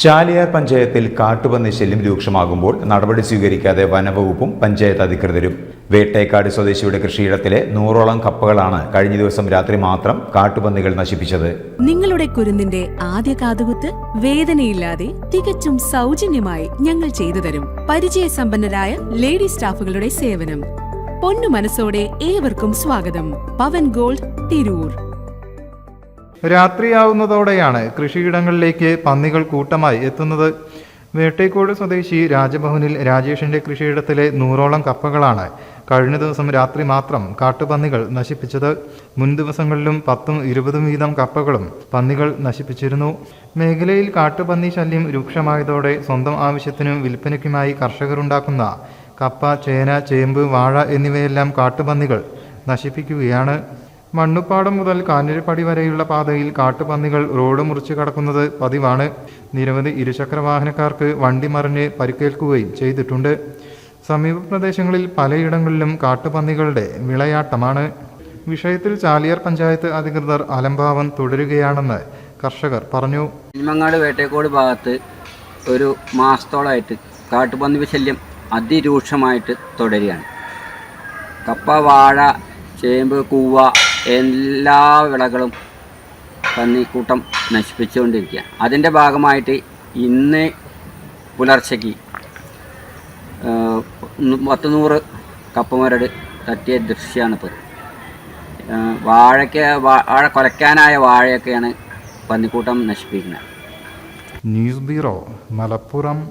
ചാലിയാർ പഞ്ചായത്തിൽ കാട്ടുപന്നി ശല്യം രൂക്ഷമാകുമ്പോൾ നടപടി സ്വീകരിക്കാതെ വനവകുപ്പും പഞ്ചായത്ത് അധികൃതരും. വേട്ടേക്കാട് സ്വദേശിയുടെ കൃഷിയിടത്തിലെ നൂറോളം കപ്പകളാണ് കഴിഞ്ഞ ദിവസം രാത്രി മാത്രം കാട്ടുപന്നികൾ നശിപ്പിച്ചത്. നിങ്ങളുടെ കുരുന്നിന്റെ ആദ്യ കാതുകുത്ത് വേദനയില്ലാതെ തികച്ചും സൗജന്യമായി ഞങ്ങൾ ചെയ്തു തരും. പരിചയസമ്പന്നരായ ലേഡി സ്റ്റാഫുകളുടെ സേവനം. പൊന്നു മനസ്സോടെ ഏവർക്കും സ്വാഗതം. പവൻ ഗോൾഡ് തിരൂർ. രാത്രിയാവുന്നതോടെയാണ് കൃഷിയിടങ്ങളിലേക്ക് പന്നികൾ കൂട്ടമായി എത്തുന്നത്. വേട്ടേക്കോട് സ്വദേശി രാജഭവനിൽ രാജേഷിന്റെ കൃഷിയിടത്തിലെ നൂറോളം കപ്പകളാണ് കഴിഞ്ഞ ദിവസം രാത്രി മാത്രം കാട്ടുപന്നികൾ നശിപ്പിച്ചത്. മുൻ ദിവസങ്ങളിലും പത്തും ഇരുപതും വീതം കപ്പകളും പന്നികൾ നശിപ്പിച്ചിരുന്നു. മേഖലയിൽ കാട്ടുപന്നി ശല്യം രൂക്ഷമായതോടെ സ്വന്തം ആവശ്യത്തിനും വിൽപ്പനയ്ക്കുമായി കർഷകരുണ്ടാക്കുന്ന കപ്പ ചേന ചേമ്പ് വാഴ എന്നിവയെല്ലാം കാട്ടുപന്നികൾ നശിപ്പിക്കുകയാണ്. മണ്ണുപ്പാടം മുതൽ കാഞ്ഞിരപ്പടി വരെയുള്ള പാതയിൽ കാട്ടുപന്നികൾ റോഡ് മുറിച്ച് കടക്കുന്നത് പതിവാണ്. നിരവധി ഇരുചക്ര വാഹനക്കാർക്ക് വണ്ടി മറിഞ്ഞ് പരിക്കേൽക്കുകയും ചെയ്തിട്ടുണ്ട്. സമീപ പ്രദേശങ്ങളിൽ പലയിടങ്ങളിലും കാട്ടുപന്നികളുടെ വിളയാട്ടമാണ്. വിഷയത്തിൽ ചാലിയർ പഞ്ചായത്ത് അധികൃതർ അലംഭാവം തുടരുകയാണെന്ന് കർഷകർ പറഞ്ഞു. ഇനിമങ്ങാട് വേട്ടേക്കോട് ഭാഗത്ത് ഒരു മാസത്തോളമായിട്ട് കാട്ടുപന്നി ശല്യം അതിരൂക്ഷമായിട്ട് തുടരുകയാണ്. കപ്പ വാഴ ചേമ്പ് കൂവ എല്ലാ വിളകളും പന്നിക്കൂട്ടം നശിപ്പിച്ചുകൊണ്ടിരിക്കുക അതിന്റെ ഭാഗമായിട്ട് ഇന്ന് പുലർച്ചയ്ക്ക് പത്ത് നൂറ് കപ്പമരട് തട്ടിയ ദൃശ്യമാണിപ്പോൾ വാഴയ്ക്ക് വാഴ കൊലക്കാനായ വാഴയൊക്കെയാണ് പന്നിക്കൂട്ടം നശിപ്പിക്കുന്നത്. News bureau Malappuram.